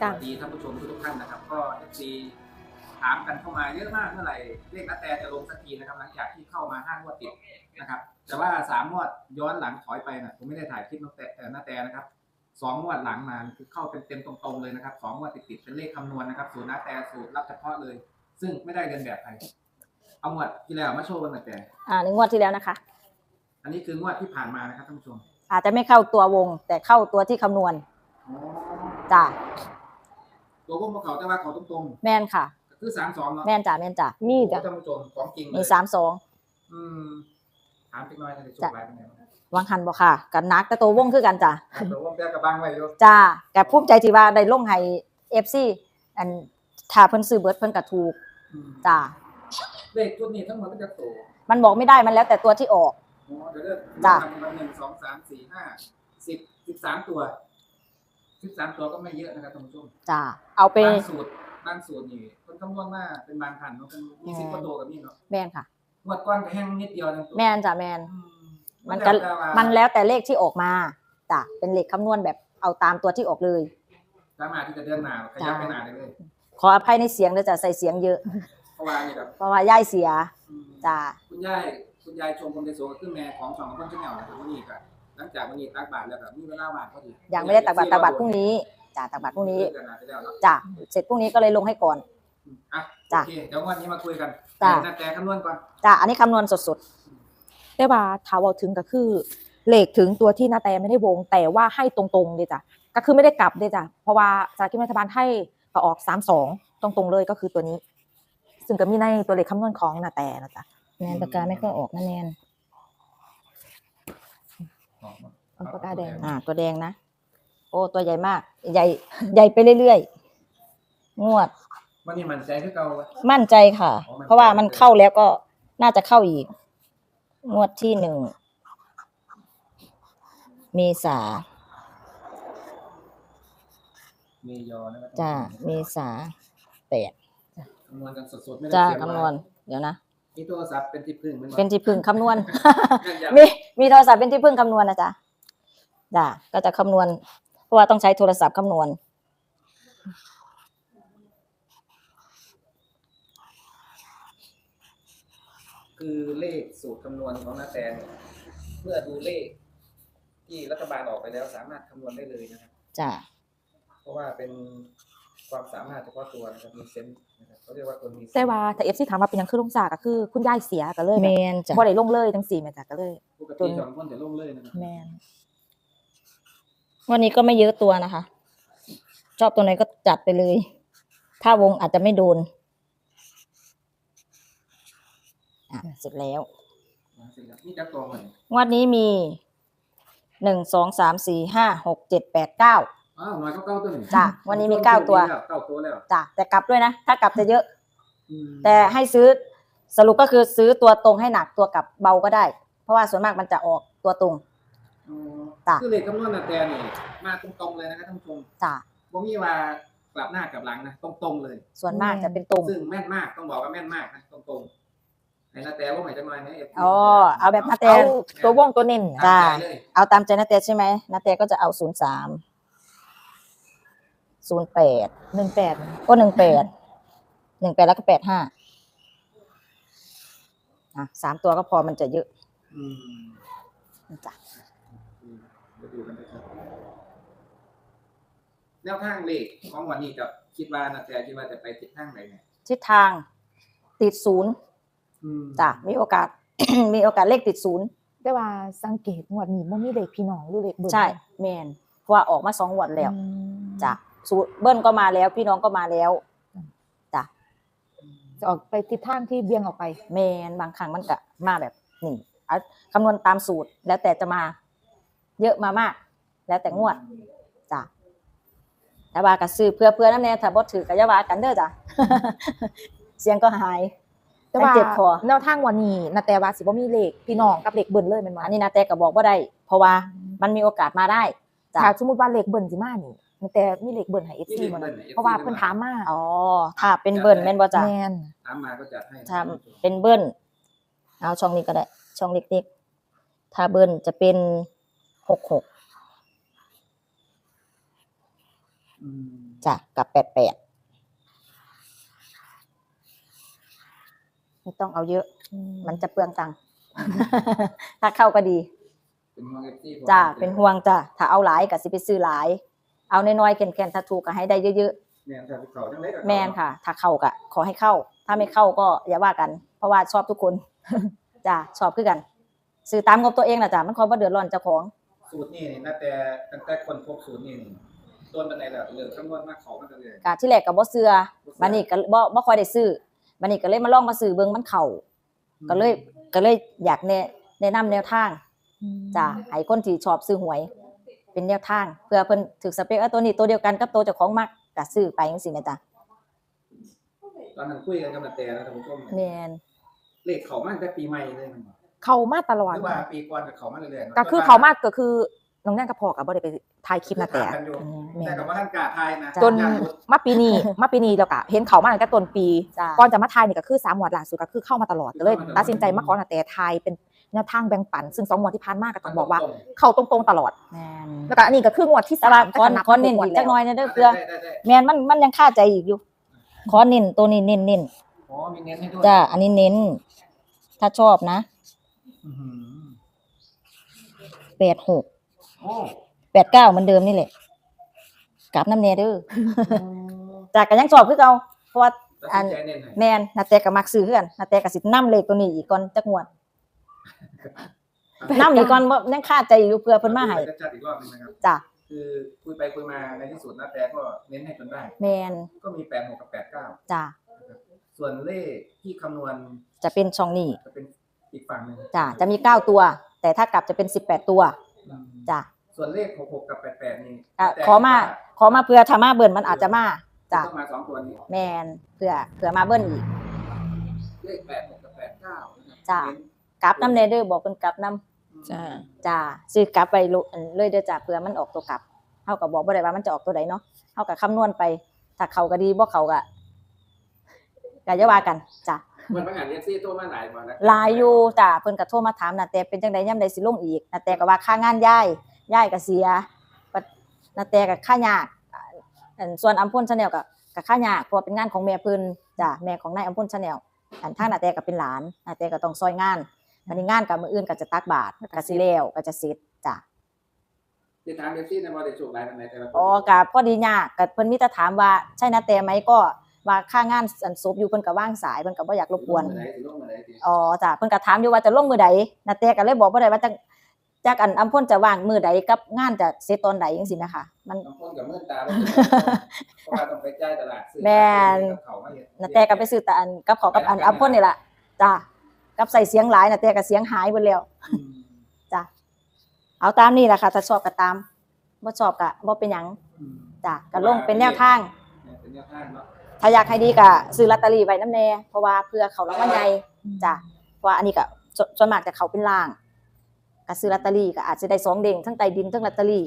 จ้ะสวัสดีท่านผู้ชมทุกๆท่านนะครับ ก็เอฟซีถามกันเข้ามาเยอะมากเมื่อไหร่เลขนัดแต่จะลงสักทีนะครับ หลังจากที่เข้ามาห้างวดติดนะครับ แต่ว่าสามงวดย้อนหลังถอยไปนะผมไม่ได้ถ่ายคลิปนัดแต่เอ่อนัดแต่นะครับสองงวดหลังมาคือเข้าเต็มๆตรงๆเลยนะครับสองงวดติดๆเป็นเลขคำนวณนะครับสูตรนัดแต่สูตรรับเฉพาะเลย ซึ่งไม่ได้เรียนแบบใครเอางวดที่แล้วมาโชว์กันหน่อยแต่อ่าในงวดที่แล้วนะคะ อันนี้คืองวดที่ผ่านมานะครับท่านผู้ชมอาจจะไม่เข้าตัววง แต่เข้าตัวที่คำนวณอ๋อจ้ะ ตัวพวกเขาแต่ว่าเขาตรงแม่นค่ะ ๆคือสามสองเนาะแม่นจ้ะแม่นจ้ะมีจ้ะ ท่านผู้ชมของจริงเลยมีสามสองอืมถามพี่น้อยนะในช่วงบ่ายเป็นไงบ้างวังหันบ่ค่ะกันนักแต่ตัววงคือกันจ้ะแต่ว่าแกกับบังไว้อยู่จ้าแกภูมิใจที่ว่าได้ลงให้เอฟซีอันถ้าเพิ่นซื้อเบิร์ดเพิ่นก็ถูกอืมจ้าเลขชุดนี้ทั้งหมดมันจะโตมันบอกไม่ได้มันแล้วแต่ตัวที่ออก อ๋อเดี๋ยวเริ่มจ้ะทำมาหนึ่งสองสามสี่ห้าสิบสิบสามตัว สิบสามตัวก็ไม่เยอะนะครับท่านผู้ชมจ้าเอาไปบางสูตรบางสูตรนี่คนคำนวณมาเป็นบางพันเนาะเป็นมีสิบกว่าตัวกับนี่เนาะแม่นค่ะงวดก้อนก็แห้งนิดเดียวนึงตัวแม่นจ้ะแม่นอืมมันก็แต่ว่ามันแล้วแต่เลขที่ออกมาจ้ะเป็นเลขคำนวณแบบเอาตามตัวที่ออกเลยสามารถที่จะเดินหน้าขยับไปหน้าได้เลยขออภัยในเสียงด้วยจ้ะใส่เสียงเยอะเพราะว่านี่แบบเพราะว่าย่ายเสียอืมจ้าคุณยายคุณยายชมคนในโซก็คือแม่ของสองคนที่แนวนะครับวันนี้ก็ หลังจากวันนี้ตักบาทแล้วแบบมีเวลาว่างพอดียังไม่ได้ตักบาตรตักบาตรพรุ่งนี้จ้าตักบาตรพรุ่งนี้เลิกกันนานไปแล้วเนาะจ้าเสร็จพรุ่งนี้ก็เลยลงให้ก่อนอะจ้ะโอเคเดี๋ยววันนี้มาคุยกันจ้ะแต่แต่คำนวณก่อนจ้าอันนี้คำนวณสดได้ว่าถ้าเว่าถึงก็คือเลขถึงตัวที่นาแตไม่ได้วง แต่ว่าให้ตรงๆเลยจ้ะก็คือไม่ได้กลับเลยจ้ะเพราะว่าจากที่รัฐบาลให้ก็ออกสามสองตรงๆเลยก็คือตัวนี้ ซึ่งก็มีในตัวเลขคำนวณของนาแตนะจ๊ะๆแมนปากกาไม่ค่อยออกนะแมน เอาปากกาแดง อ่า ตัวแดงนะ โอ้ ตัวใหญ่มาก ใหญ่ ใหญ่ไปเรื่อยๆ งวดวันนี้มันใจคือเก่าไว้มั่นใจค่ะ อ๋อมั่นใจ เพราะว่ามันเข้าแล้วก็น่าจะเข้าอีก งวดที่หนึ่งเมษามียอนะครับจ้าเมษาแปดคำนวณกันสดๆไม่ได้จ้าเตรียมคำนวณ เดี๋ยวนะ มีโทรศัพท์เป็นที่พึ่งมันเป็นที่พึ่งคำนวณยันมีมีโทรศัพท์เป็นที่พึ่งคำนวณนะจ๊ะ จ้าก็จะคำนวณ เพราะว่าต้องใช้โทรศัพท์คำนวณ คือเลขสูตรคำนวณของนาแตนเมื่อดูเลข ที่รัฐบาลออกไปแล้วสามารถคำนวณได้เลยนะครับ จ้าเพราะว่าเป็นความสามารถเฉพาะตัวนะครับมีเซนส์นะครับเขาเรียกว่าคนมีเซนส์แต่ว่าถ้าเอฟซีถามว่าเป็นหยังคือลงจากก็คือ คุณยายเสียก็เลยแมแบบนจ้ะบ่ได้ลงเลยทั้งสี่แม่จ้ะก็เลย ปกติสองคนจะลงเลยนะครับ แมน วันนี้ก็ไม่เยอะตัวนะคะ ชอบตัวไหนก็จัดไปเลย ถ้าวงอาจจะไม่โดน อะเสร็จแล้วนี่จักตัวเหมือนงวดนี้มีหนึ่งสองสามสี่ห้าหกเจ็ดแปดเก้าอ้าวน้อยก็เก้าตัวหนึ่งจ้ะวันนี้มีเก้าตัวเก้าตัวแล้วจ้ะแต่กลับด้วยนะ ถ้ากลับจะเยอะอืมแต่ให้ซื้อสรุปก็คือซื้อตัวตรงให้หนักตัวกลับเบาก็ได้ เพราะว่าส่วนมากมันจะออกตัวตรง อ๋อจ้ะคือเลขคำนวณนาแตนนี่มาตรงๆเลยนะครับท่านผู้ชมจ้ะบ่มีว่ากลับหน้ากลับหลังนะตรงๆเลย ส่วนมากจะเป็นตรงซึ่งแม่นมากต้องบอกว่าแม่นมากนะตรงๆไอ้นาแตว่าหมายจะน้อยนะเอฟอ๋อเอาแบบนาแตเอาตัววงตัวเน้นจ้ะตามใจเลยเอาตามใจนาเตใช่ไหมนาเตก็จะเอาศูนย์สามศูนย์แปดหนึ่งแปดก็หนึ่งแปดหนึ่งแปดแล้วก็แปดห้าอะสามตัวก็พอมันจะเยอะอืม จ้ะอืมเดี๋ยวดูกันนะครับแนวทางเลขของวันนี้จะคิดว่านาแตคิดว่าจะไปทิศทางไหนเนี่ยทิศทางติดศูนย์อืมจ้ะมีโอกาส มีโอกาสเลขติดศูนย์ได้ว่าสังเกตงวดนี้มันมีเลขพี่น้องหรือเลขเบิร์ใช่แมนเพราะว่าออกมาสองงวันแล้วจ้ะศูนย์เบิ้ลก็มาแล้ว พี่น้องก็มาแล้วจ้ะจะออกไปทิศทางที่เบี่ยงออกไป แมนบางครั้งมันก็มาแบบนี่เอาคำนวณตามสูตรแล้วแต่จะมา เยอะมามาก แล้วแต่งวดจ้ะแต่ว่าก็ซื้อเพื่อเพื่อนั่นแน่ถ้าบ่ถือก็อย่าว่ากันเด้อจ้ะเสียงก็หายแต่ว่าเจ็บคอแนวทางวันนี้นาแตว่าสิบ่มีเลขพี่น้องกับเลขเบิร์นเลยแมันมาอันนี้นะแต่ก็บอกว่าได้ เพราะว่ามันมีโอกาสมาได้จ้ะถ้าสมมติว่าเลขเบิร์นสิมานี่นาแต่มีเลขเบิร์นให้เอฟซีมันเพราะว่าเพิ่นถามมาอ๋อถ้าเป็นเบิ้ลแม่นบ่จ้ะแมนถามมาก็จัดให้ถ้าเป็นเบิ้ลเอาช่องนี้ก็ได้ ช่องเล็กๆถ้าเบิ้ลจะเป็น หกหกอืมจ้ะกับแปดแปดไม่ต้องเอาเยอะ มันจะเปลืองตังค์ถ้าเข้าก็ดีเป็นห่วง FC ผมจ้าเป็นห่วงจ้าถ้าเอาหลายก็สิไปซื้อหลาย เอาน้อยๆแก่นๆถ้าถูกก็ให้ได้เยอะแม่นครับเขาจังได๋ก็ๆแมนค่ะ ถ้าเข้าก็ขอให้เข้า ถ้าไม่เข้าก็อย่าว่ากัน เพราะว่าชอบทุกคนจ้าชอบคือกัน ซื้อตามงบตัวเองนะจ้ามันคอยบ่เดือดร้อนเจ้าของ สูตรนี่นี่น่าแต่ตั้งแต่คนพบสูตรนี่นี่ต้นปานใดแล้วเริ่มคำนวณมาเขามันก็เลยกะที่แรกก็บ่เชื่อบัดนี้ก็บ่บ่ค่อยได้ซื้อบัดนี้ก็เลยมาลองมาซื้อเบิ่งมันเข้าก็เลยก็เลยอยากแนะแนะนำแนวทางจ้ะให้คนที่ชอบซื้อหวย เป็นแนวทาง เพื่อเพิ่นถึกสเปคเอาตัวนี้ตัวเดียวกันกับตัวเจ้าของมักก็ซื้อไปจังซี่แม่จ้ะตอนนั้นคุยกันกับนาแต่นะท่านผู้ชมแม่นเลขเขามาตั้งแต่ปีใหม่เลยมันบอก เขามาตลอดหรือว่าปีก่อนกับเขามาเรื่อยๆก็คือเขามากก็คือน้องแน่นกับพ่อกับบ่ได้ไปถ่ายคลิปนะแต่กันอยู่อืมแม่แต่นกับว่าท่านกาทายนะจนย่างรุดมาปีนี้มาปีนี้แล้วก็เห็นเขามาตั้งแต่ต้นปีจ้ะก่อนจะมาทายนี่ก็คือสามหมวดล่าสุดก็คือเข้ามาตลอดก็เลยตัดสินใจมาขอนาแต่ทายเป็นแนวทางแบ่งปัน ซึ่งสองหมวดที่ผ่านมาก็ต้องบอกว่า เข้าตรงๆตลอดแม่นแล้วก็อันนี้ก็คือหมวดที่แต่สาว่ามขอก็ขอเน้นหมวอีดกจักหน่อยนะได้เด้อเพื่อได้ได้ได้แม่นมันมันยังคาใจอีกอยู่ขอเน้นตัวนี้เน้นเน้นอ๋อมีเน้นให้ด้วยจ้ะอันนี้เน้น ถ้าชอบนะอื้อหือ แปดหกโอ้แปดเก้าเหมือนเดิมนี่แหละกลับน้ำแน่เด้อจ้ะก็ยังชอบคือเก่าเพราะว่าตัดอัสินนใจเน้นให้แม่นนาแต่ก็มักซื้อคือกันนาแต่ก็สินํเลขตัวนี้อีกก่อนจักงวดนํอีกก่อนบ่ยังคาใจอยู่เพื่อเพิ่นมาให้จะจัดอีกรอบหนึงนะครับจ้ะคือคุยไปคุยมาในที่สุดนะแต่ก็เน้นให้จนได้แม่นก็มีแปดหกกับแปดเก้าจ้ะส่วนเลขที่คำนวณจะเป็นช่องนี้จะเป็น อีกฝั่งหนึ่งจ้ะจะมี9ตัว แต่ถ้ากลับจะเป็น18ตัวอืมจ้ะส่วนเลขหกหกกับแปดแปดนี่อะแต่ขอมาขอมาเพื่อถ้ามาเบิ่นมันอาจจะมาจ้ะต้องมาสองตัวนี้ แม่นเพื่อเพื่อมาเบิ่นอีก เลขแปดหกกับแปดเก้าจ้ะ กลับนํแน่เด้อบอกเพิ่นกลับนํจ้ะจ้ะซื้อกลับไปโลอันเลยเด้อจ้ะเพื่อมันออกตัวกลับเฮาก็บอกบ่ได้ว่ามันจะออกตัวใดเนาะเฮาก็คำนวณไปถ้าเขาก็ดีบ่เขาก็ก็อย่าว่ากันจ้ะ เหมือนบางอ่านเอฟซีโทรมาหลายบ่นะหลายอยู่จ้ะเพิ่นก็โทรมาถามนาแต่เป็นจังไดยามใดสิลงอีกนาแต่ก็ว่าค่างานย้ายย้ายก็เสียปัดนาแต่ก็ค่ายากอ่าอันส่วนอัมพลชาแนลก็ก็ค่ายากเพราะว่าเป็นงานของแม่เพิ่นจ้ะแม่ของนายอัมพลชาแนลอันทางนาแต่ก็เป็นหลานนาแต่ก็ต้องซอยงานอันนี้งานกับมื้ออื่นก็จะตักบาตรก็สิแล้วก็จะเสร็จจ้ะที่ถามเอฟซีในบริษัทหลายทางไหนแต่ละคนอ๋อก็พอดียากก็เพิ่นมีแต่ถามว่าใช่นาแต่ไหมก็ ว่าค่างานอันศพอยู่เพิ่นก็ว่างสายเพิ่นก็บ่อยากรบกวนลงมือไหนสิลงมือไหนสิอ๋อจ้ะเพิ่นก็ถามอยู่ว่าจะลงมือใดนาแต่ก็เลยบอกบ่ได้ว่าจักจักอันอำพ่นจะว่างมือใดกับงานจะเสร็จตอนใดจังซี่นะคะมันบางคนกับเมื่อตาบ่เพราะว่าต้องไปจ่ายตลาดซื้อแม่นกับเขามาเฮ็ดนาแต่ก็ไปซื้อแต่อันกับเขาวกับอันอำพ่นนี่ล่ะจ้ะกับใส่เสียงหลายนาแต่ก็เสียงหายเบิดแล้วอืมจ้ะเอาตามนี่ล่ะค่ะถ้าชอบก็ตามบ่ชอบก็บ่เป็นหยังอืมจ้ะก็ลงเป็นแนวทางเนี่ยเป็นแนวทางเนาะ ถ้าอยากให้ดีก็ซื้อลอตเตอรี่ไว้น้ำแน่เพราะว่าเพื่อเขารางวัลใหญ่จ้ะเพราะว่าอันนี้ก็ส่วนส่วนมากจะเขาเป็นล่างก็ซื้อลอตเตอรี่ก็อาจจะได้สองเด้งทั้งใต้ดินทั้งลอตเตอรี่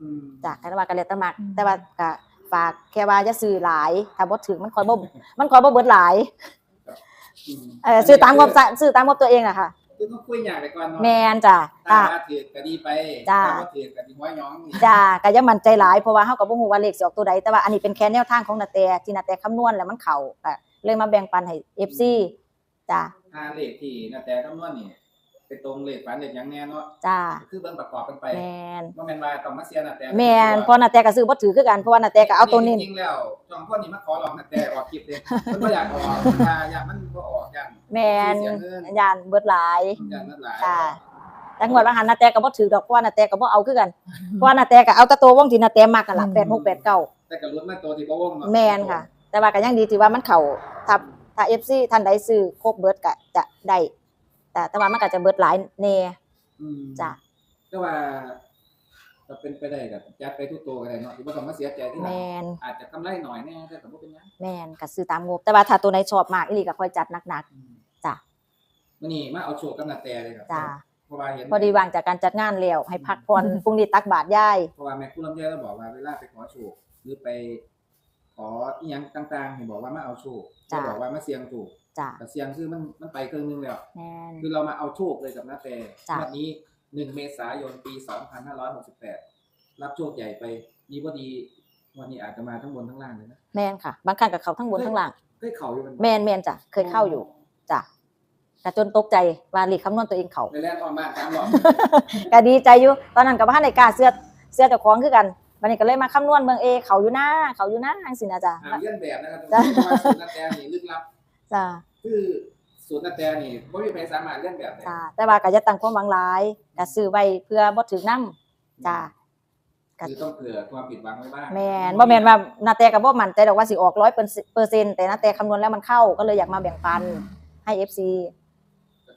อืมจ้ะแต่ว่าก็แล้วแต่มักอืมแต่ว่าก็ฝากแค่ว่าจะซื้อหลายถ้าบ่ถึงมันคอยบ่มันคอยบ่เบิดหลายอืมเออซื้อตามงบจะซื้อตามงบตัวเองน่ะค่ะ คือต้องคุยอย่างไปก่อนเนาะแม่นจ้ะถ้าจ้ะว่าถือก็ดีไปจ้ะถ้าว่าถือก็ดีหัวย้องนี่จ้ะก็อย่ามั่นใจหลายเพราะว่าเฮาก็บ่ฮู้ว่าเลขสิออกตัวใดแต่ว่าอันนี้เป็นแค่แนวทางของนาแตที่นาแตคำนวณแล้วมันเข้าก็เลยมาแบ่งปันให้ FC จ้ะถ้าเลขที่นาแต่คำนวณนี่ ไปตรงเลขฝันเลขหยังแน่เนาะจ้ะคือเบิ่งประกอบกันไปแม่นบ่แม่นว่าต้องมาเสียนาแต่แม่นเพราะนาแตก็ซื้อบ่ถือคือกันเพราะว่านาแตก็เอาตัวนี้จริงๆแล้วจอมพ่นนี่มาขอร้องนาแต่ออกคลิปเด้เพิ่นบ่อยากออกถ้าอยากมันบ่ออกอย่างแม่นเสียเงินยานเบิดหลายอย่างนั้นหลายค่ะแต่งวดว่าหันนาแตก็บ่ถือดอกเพราะว่านาแตก็บ่เอาคือกันเพราะว่านาแตก็เอาแตะตัววงที่นาแตมักกันล่ะอืม86 89แต่ก็ลุ้นมาตัวที่บ่วงเนาะแม่นค่ะ แต่ว่าก็ยังดีที่ว่ามันเข้าถ้าถ้า FC ท่านใดซื้อครบเบิดก็จะได้ แต่แต่ว่ามันก็จะเบิดหลายแน่อืมจ้ะแต่ว่าก็เป็นไปได้ก็จัดไปทุกตัวก็ได้เนาะที่บ่ต้องมาเสียใจที่หลังแม่นอาจจะกำไรหน่อยแน่แต่ก็บ่เป็นหยังแม่นก็ซื้อตามงบ แต่ว่าถ้าตัวไหนชอบมากอีหลีก็ค่อยจัดหนักอืมจ้ะมื้อนี้มาเอาโชคกับนาแต่เลยครับๆจ้าเพราะว่าเห็นพอดีว่างจากการจัดงานแล้วให้พักผ่อนพรุ่งนี้ตักบาตรยายเพราะว่าแม่ครูลำไยเราบอกว่าเวลาไปขอโชคหรือไป ขออีหยังต่างๆให้บอกว่ามาเอาโชคจ้ะจะบอกว่ามาเสี่ยงถูกจ้าแต่เสี่ยงคือมันมันไปครึ่งนึงแล้ว แม่น คือเรามาเอาโชคเลยกับนาแต่จ้ะ วันนี้1เมษายนปี2568รับโชคใหญ่ไปดีบ่ดีวันนี้อาจจะมาทั้งบนทั้งล่างเลยนะแมนค่ะ บางครั้งกับเขาทั้งบนทั้งล่างได้เข่าอยู่มันแมนแมนจ้ะเคยเข้าอยู่จ้ะแต่จนตกใจว่าเลขคำนวณตัวเองเขา ในแรกออนบ้านสามหลอดก็ดีใจอยู่ตอนนั้นกับบ้านในกล้าเสื้อเสื้อเจ้าของคือกัน วันนี้ก็เลยมาคำนวณเมืองเอเขาอยู่หน้าเขาอยู่หน้าจังสินะจ๊ะหาเลี่ยนแบบนะครับจ้ะเพราะว่าสูตรนาแตนี่ลึกลับจ้ะคือสูตรนาแตนี่ไม่มีใครสามารถเลี่ยนแบบได้จ้ะแต่ว่าก็จะตั้งความหวังหลายก็ซื้อไว้เพื่อบ่ถึงน้ำจ้ะคือต้องเผื่อความผิดหวังไว้บ้างแมนบ่แมนว่านาแต่ก็บ่มั่นใจดอกว่าสิออกร้อยเปอร์เซ็นต์แต่นาแต่คำนวณแล้วมันเข้าก็เลยอยากมาแบ่งปันให้ FC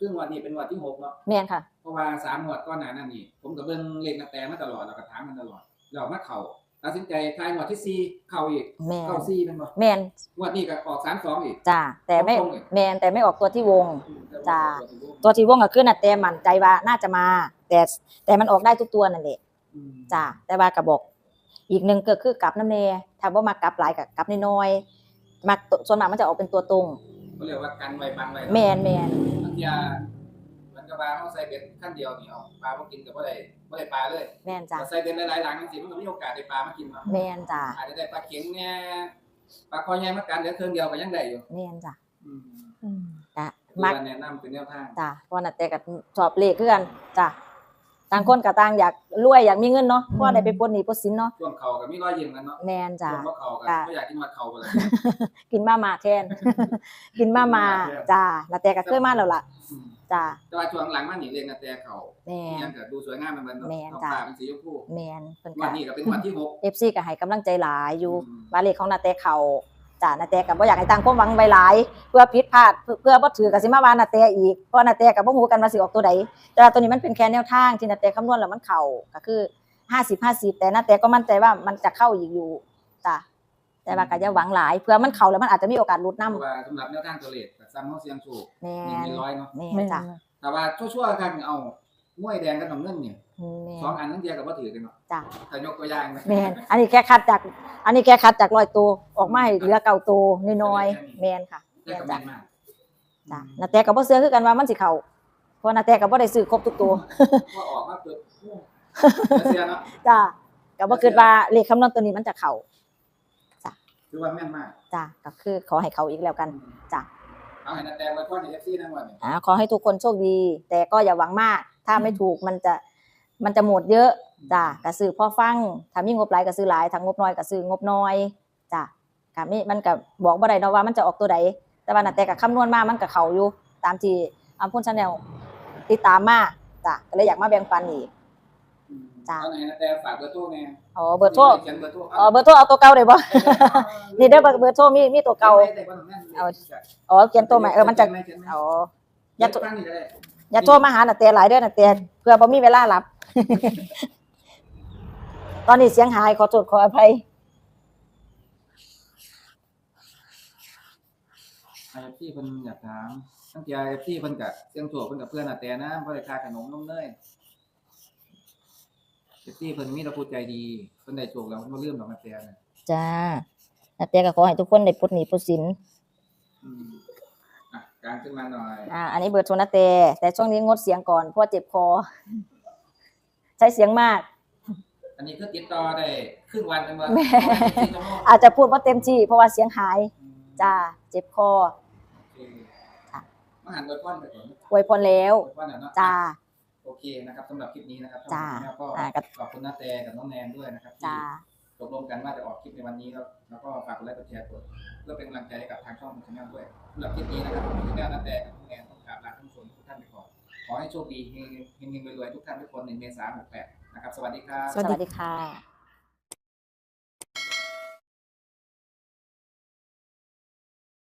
ซึ่งวันนี้เป็นวันที่หกเนาะแมนค่ะเพราะว่าสามงวดก้อนหนานั่นนี่ผมกับเบิ้งเลขนาแตมาตลอดเราก็ถามมันตลอด เรามาเข่าตัดสินใจทายงวดที่สี่เข่าอีกแมนเข่าสี่เป็นบ่แมนงวดนี้ก็ออกสามสองอีก จ้ะแต่ไม่ตรงๆเลย แมนแต่ไม่ออกตัวที่วง จ้ะตัวที่วงตัวที่วงก็คือนาแต่มั่นใจว่าน่าจะมา แต่แต่มันออกได้ทุกตัวนั่นแหละอืมจ้ะแต่ว่าก็บอก อีกหนึ่งก็คือกลับน้ำเนถ้าว่ามากลับหลายกับกลับน้อยๆมักตัวส่วนมากมันจะออกเป็นตัวตรง เขาเรียกว่ากันไว้บังไว้แมนแมนบางทีอะมันก็ ปลาเขาใส่เบ็ดขั้นเดียวนี่เอาปลาพวกกินกับว่าได้ว่าได้ปลาเลยแมนจ้ะแต่ใส่เบ็ดหลายๆหลังจริงๆมันก็มีโอกาสได้ปลามากินเนาะแมนจ้ะอาจจะได้ปลาเข็งเนี่ยปลาคอยใหญ่มากันเดี๋ยวเครื่องเดียวก็ยังได้อยู่แมนจ้ะอืมอืมจ้ะคือมักการแนะนำเป็นแนวทางจ้ะเพราะน่ะแต่ก็ชอบเลขคือกันจ้ะต่างคนก็ต่างอยากรวยอยากมีเงินเนาะเพราะว่าได้ไปปลดหนี้ปลดสินเนาะช่วงเขากับมีรอยยิ้มกันเนาะแมนจ้ะช่วงว่าเขากับจ้ะก็อยากกินวัดเขากันเลยกินมามาแทน กินมามาแทนจ้ะน่ะแต่ก็เคยมาแล้วล่ะอืม จ้ะแต่ว่าช่วงหลังมาหนีเรียนนาแต่เขาแมนยังเกิดดูสวยงามเหมือนกันเนาะแม่นเขาจ้ะปลาเป็นสีชมพูแมนเพิ่นวัก็ นนี้ก็เป็นวันที่หก FC ก็ให้กำลังใจหลายอยู่อืมว่าเลขของนาแต่เขาจ้ะนาแต่ก็บ่อยากให้ตั้งความหวังไว้หลาย เพื่อผิดพลาดเพื่อเพื่อบ่ถือก็สิมาว่านาแต่อีกเพราะนาแต่ก็บ่ฮู้กันว่าสิออกตัวใดแต่ว่าตัวนี้มันเป็นแค่แนวทางที่นาแต่คำนวณแล้วมันเข้าก็คือ 50 50 แต่นาแต่ก็มั่นใจว่ามันจะเข้าอีกอยู่จ้ะแต่ว่าก็อย่าหวังหลายเพื่อมันเข้าแล้วมันอาจจะมีโอกาสหลุดเพนำราะว่าสำหรับแนวทางตัวเลขกับ ซ้ำเขาเสียงถูกแม่หนึ่งนในร้อยเนาะแม่แม่นนจ้ะแต่ว่าชั่วๆกันเอามวยแดงกับน้ำเงินเนี่ยแม่สองนอันนั้นเดียวกับว่าถือกันเนาะจ้ะถ้ายกตัวอย่างนะแม่นอันนี้แค่คัดจาก อันนี้แค่คัดจากร้อยตัวออกมาให้เหลือเก่าตัวน้อยๆแม่นค่ะได้แม่นกับจ้ะแม่นมากจ้ะนาแต่ก็บ่เชื่อคือกันว่ามันสิเข้าเพราะนาแต่ก็บ่ได้ซื้อครบทุกตัว ก็ออกมาเปิดโอ้เสียเนาะจ้ะก็บ่คิดว่าเลขคำนวณตัวนี้มันจะเข้า คือว่าแม่นมากจ้ะก็คือขอให้เขาอีกแล้วกัน จ้ะ เอาให้นาแตงไว้พ่อในเอฟซีนั่นวันนี้อ่าขอให้ทุกคนโชคดี แต่ก็อย่าหวังมาก ถ้าไม่ถูกมันจะมันจะหมดเยอะจ้ะก็ซื้อพอฟังถ้ามีงบหลายก็ซื้อหลายถ้างบน้อยก็ซื้องบน้อยจ้ะก็มีมันก็บอกบ่ได้เนาะว่ามันจะออกตัวใดแต่ว่าน่ะแต่ก็คำนวณมามันก็เข้าอยู่ตามที่อัมพุนชาแนลติดตามมาจ้ะก็เลยอยากมาแบ่งปันอีก จ้ะเอาไหนนาแตงฝากเบอร์โทรแน่อ๋อเบอร์โทรเขียนเบอร์โทรอ๋อเบอร์โทรเอาตัวเก่าได้บ่นี่เด้อเบอร์เบอร์โทรมีมีตัวเก่าเอาอ๋อเขียนตัวใหม่เออมันจะอ๋ออยัย่าดโทรฟังนี่ก็ได้อย่าโทรมาหาน่ะแต่หลายเด้อน่ะแต่เพื่อบ่มีเวลารับ ตอนนี้เสียงหายขอโทษขออภัยไอเอฟซีเพิ่นอยากถามตั้งแต่ไอเอฟซีเพิ่นกับเสียงถั่วเพิ่นกับเพื่อนนาแตนะเพราะได้ค่าขนมนมเนยเอฟ ซีเพิ่นมีแต่ผู้ใจดีเพิ่นได้โชคแล้วเพิ่นบ่ลืมดอกนาแตนะจ้าน่ะแต่ก็ขอให้ทุกคนได้ปลดหนี้ปลดสินอืมอะกลางขึ้นมาหน่อยอ่าอันนี้เบอร์โทรนะแต่แต่ช่วงนี้งดเสียงก่อนเพราะว่าเจ็บคอ ใช้เสียงมาก อันนี้คือติดต่อได้ครึ่งวันเป็นว่าแม่ สี่ชั่วโมงอาจจะพูดว่าเต็มที่เพราะว่าเสียงหายจ้าเจ็บคอ โอเคค่ะ มาหันไว้ป้อนไปก่อนอวยพรแล้วไว้ป้อนหน่อยเนาะจ้า โอเคนะครับสำหรับคลิปนี้นะครับจ้าแล้วก็อ่าก็ขอบคุณน้าแตกับน้องแนนด้วยนะครับที่จ้าตกลงกันว่าจะออกคลิปในวันนี้แล้วแล้วก็ฝากกดไลค์กดแชร์กดเพื่อเป็นกำลังใจให้กับทางช่องชาแนลด้วยสำหรับคลิปนี้นะครับชาแนลน้าแตกับน้องแนนต้องกราบลาท่านผู้ชมทุกท่านไปก่อนขอให้โชคดีเฮงๆเฮงๆรวยๆทุกท่านทุกคนในเมษายน68นะครับ สวัสดีครับสวัสดีสวัสดีค่ะ